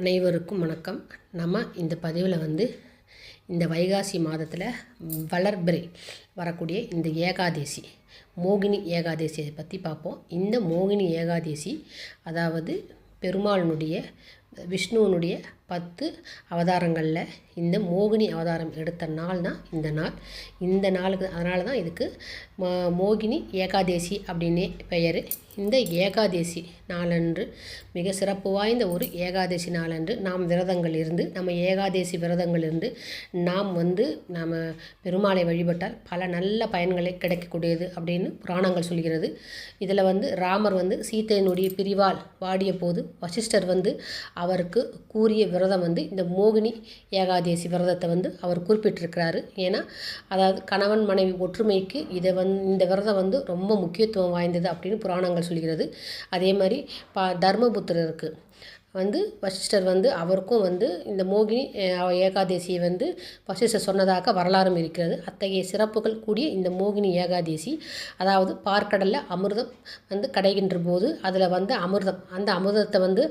அனைவருக்கும் வணக்கம். நம்ம இந்த பதிவில் வந்து இந்த வைகாசி மாதத்தில் வளர்பிறை வரக்கூடிய இந்த ஏகாதேசி மோகினி ஏகாதேசியை பற்றி பார்ப்போம். இந்த மோகினி ஏகாதேசி அதாவது பெருமாளினுடைய விஷ்ணுவனுடைய பத்து அவதாரங்களில் இந்த மோகினி அவதாரம் எடுத்த நாள் தான் இந்த நாள். இந்த நாளுக்கு அதனால தான் இதுக்கு மோகினி ஏகாதேசி அப்படின்னே பெயர். இந்த ஏகாதேசி நாளன்று மிக சிறப்பு வாய்ந்த ஒரு ஏகாதசி நாளன்று. நாம் விரதங்கள் இருந்து நம்ம ஏகாதேசி விரதங்கள் இருந்து நாம் வந்து நாம் பெருமாளை வழிபட்டால் பல நல்ல பயன்களை கிடைக்கக்கூடியது அப்படின்னு புராணங்கள் சொல்கிறது. இதில் வந்து ராமர் வந்து சீத்தையினுடைய பிரிவால் வாடிய போது வசிஷ்டர் வந்து அவருக்கு கூறிய விரதம் வந்து இந்த மோகினி ஏகாதேசி விரதத்தை வந்து அவர் குறிப்பிட்டிருக்கிறாரு. ஏன்னா அதாவது கணவன் மனைவி ஒற்றுமைக்கு இதை வந் இந்த விரதம் வந்து ரொம்ப முக்கியத்துவம் வாய்ந்தது அப்படின்னு புராணங்கள் சொல்கிறது. அதே மாதிரி ப தர்மபுத்திரருக்கு. வந்து வசிஷ்டர் வந்து அவருக்கும் வந்து இந்த மோகினி ஏகாதேசியை வந்து வசிஷ்டர் சொன்னதாக வரலாறும் இருக்கிறது. அத்தகைய சிறப்புகள் கூடிய இந்த மோகினி ஏகாதேசி அதாவது பார்க்கடலில் அமிர்தம் வந்து கடைகின்ற போது அதில் வந்து அமிர்தம் அந்த அமிர்தத்தை வந்து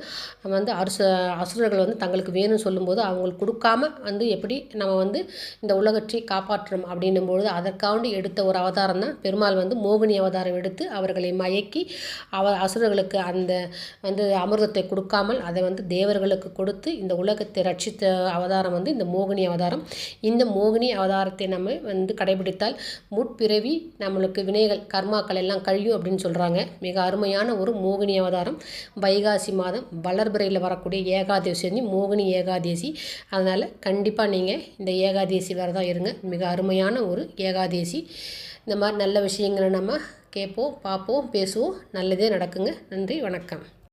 வந்து அரசு அசுரர்கள் வந்து தங்களுக்கு வேணும்னு சொல்லும்போது அவங்களுக்கு கொடுக்காம வந்து எப்படி நம்ம வந்து இந்த உலகத்தை காப்பாற்றணும் அப்படின்னும் பொழுது அதற்காண்டி எடுத்த ஒரு அவதாரம் தான் பெருமாள் வந்து மோகினி அவதாரம் எடுத்து அவர்களை மயக்கி அவர் அசுரர்களுக்கு அந்த வந்து அமிர்தத்தை கொடுக்காமல் அதை வந்து தேவர்களுக்கு கொடுத்து இந்த உலகத்தை ரட்சித்த அவதாரம் வந்து இந்த மோகினி அவதாரம். இந்த மோகினி அவதாரத்தை நம்ம வந்து கடைபிடித்தால் முற்பிறவி நம்மளுக்கு வினைகள் கர்மாக்கள் எல்லாம் கழியும் அப்படின்னு சொல்கிறாங்க மிக அருமையான ஒரு மோகினி அவதாரம். வைகாசி மாதம் வளர்பிறையில் வரக்கூடிய ஏகாதசி வந்து மோகினி ஏகாதேசி. அதனால் கண்டிப்பாக நீங்கள் இந்த ஏகாதேசி விரதம் இருங்க. மிக அருமையான ஒரு ஏகாதேசி. இந்த மாதிரி நல்ல விஷயங்களை நம்ம கேட்போம் பார்ப்போம் பேசுவோம். நல்லதே நடக்குங்க. நன்றி வணக்கம்.